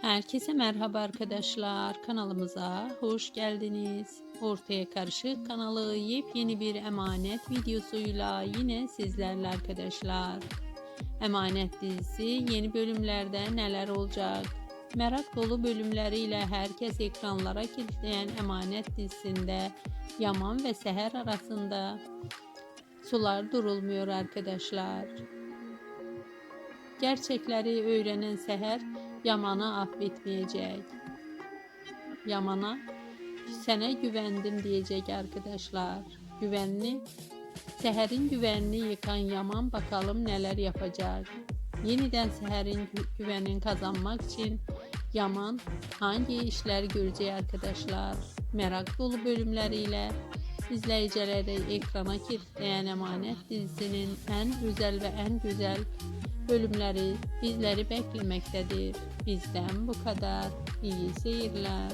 Herkese merhaba arkadaşlar. Kanalımıza hoş geldiniz. Ortaya Karışık kanalı yepyeni bir emanet videosuyla yine sizlerle arkadaşlar. Emanet dizisi yeni bölümlerde neler olacak? Merak dolu bölümleriyle herkes ekranlara kilitleyen Emanet dizisinde Yaman ve Seher arasında sular durulmuyor arkadaşlar. Gerçekleri öğrenen Seher Yaman'ı affetmeyecek. Yaman'a sana güvendim diyecek arkadaşlar. Güvenli, Seher'in güvenini yıkan Yaman bakalım neler yapacak. Yeniden Seher'in gü- güvenini kazanmak için Yaman hangi işler göreceği arkadaşlar. Merak dolu bölümleriyle izleyicileri ekrana kilitleyen Emanet dizisinin en güzel ve en güzel bölümleri bizleri beklemektedir. Bizden bu kadar. İyi seyirler.